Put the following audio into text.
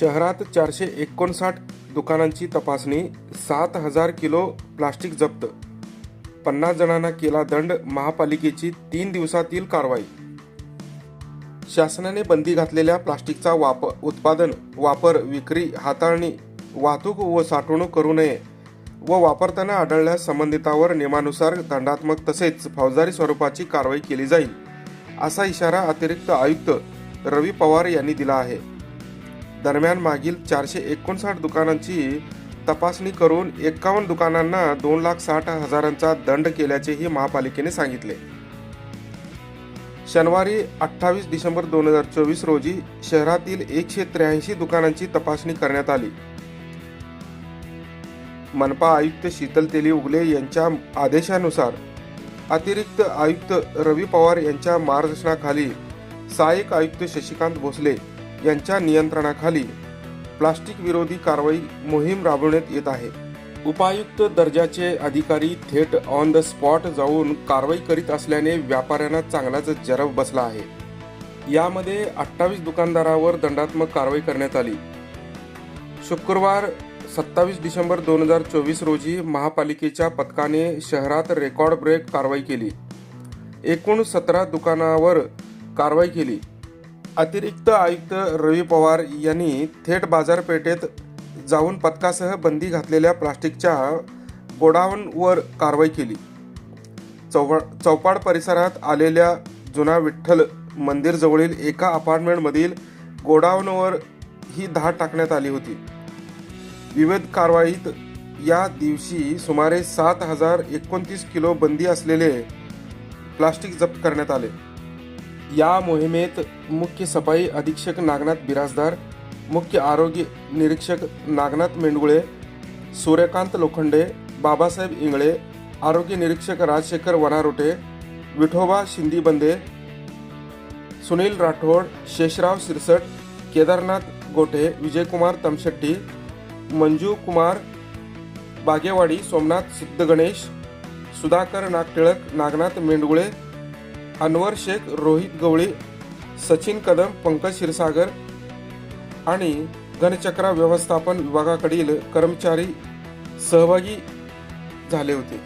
शहरात चारशे एकोणसाठ दुकानांची तपासणी सात हजार किलो प्लास्टिक जप्त. पन्नास जणांना केला दंड महापालिकेची तीन दिवसातील कारवाई. शासनाने बंदी घातलेल्या प्लास्टिकचा वाप उत्पादन वापर विक्री हाताळणी वाहतूक व साठवणूक करू नये व वापरताना आढळल्यास संबंधितावर नियमानुसार दंडात्मक तसेच फौजदारी स्वरूपाची कारवाई केली जाईल असा इशारा अतिरिक्त आयुक्त रवी पवार यांनी दिला आहे. दरम्यान मागील चारशे एकोणसाठ दुकानांची तपासणी करून एकावन्न दुकानांना दोन लाख साठ हजारांचा दंड केल्याचेही महापालिकेने सांगितले. शनिवारी अठ्ठावीस डिसेंबर दोन हजार चोवीस रोजी शहरातील एकशे त्र्याऐंशी दुकानांची तपासणी करण्यात आली. मनपा आयुक्त शीतल तेली उगले यांच्या आदेशानुसार अतिरिक्त आयुक्त रवी पवार यांच्या मार्गदर्शनाखाली सहाय्यक आयुक्त शशिकांत भोसले यांच्या नियंत्रणाखाली प्लास्टिक विरोधी कारवाई मोहीम राबवण्यात येत आहे. उपायुक्त दर्जाचे अधिकारी थेट ऑन द स्पॉट जाऊन कारवाई करीत असल्याने व्यापाऱ्यांना चांगलाच जरब बसला आहे. यामध्ये अठ्ठावीस दुकानदारावर दंडात्मक कारवाई करण्यात आली. शुक्रवार सत्तावीस डिसेंबर दोन हजार चोवीस रोजी महापालिकेच्या पथकाने शहरात रेकॉर्ड ब्रेक कारवाई केली. एकूण सतरा दुकानावर कारवाई केली. अतिरिक्त आयुक्त रवी पवार यांनी थेट बाजारपेठेत जाऊन पथकासह बंदी घातलेल्या प्लास्टिकच्या गोडाऊनवर कारवाई केली. चौपा चौपाड परिसरात आलेल्या जुना विठ्ठल मंदिरजवळील एका अपार्टमेंटमधील गोडाऊनवर ही धाड टाकण्यात आली होती. विविध कारवाईत या दिवशी सुमारे सात हजार एकोणतीस किलो बंदी असलेले प्लास्टिक जप्त करण्यात आले. या मोहिमेत मुख्य सफाई अधीक्षक नागनाथ बिराजदार मुख्य आरोग्य निरीक्षक नागनाथ मेंडगुळे सूर्यकांत लोखंडे बाबासाहेब इंगळे आरोग्य निरीक्षक राजशेखर वनारोटे विठोबा शिंदीबंदे सुनील राठोड शेषराव सिरसट केदारनाथ गोटे विजयकुमार तमशेट्टी मंजू कुमार बागेवाडी सोमनाथ सिद्धगणेश सुधाकर नागटिळक नागनाथ मेंडगुळे अनवर शेख रोहित गवळी सचिन कदम पंकज क्षीरसागर आणि गणचक्रा व्यवस्थापन विभागाकडील कर्मचारी सहभागी झाले होते.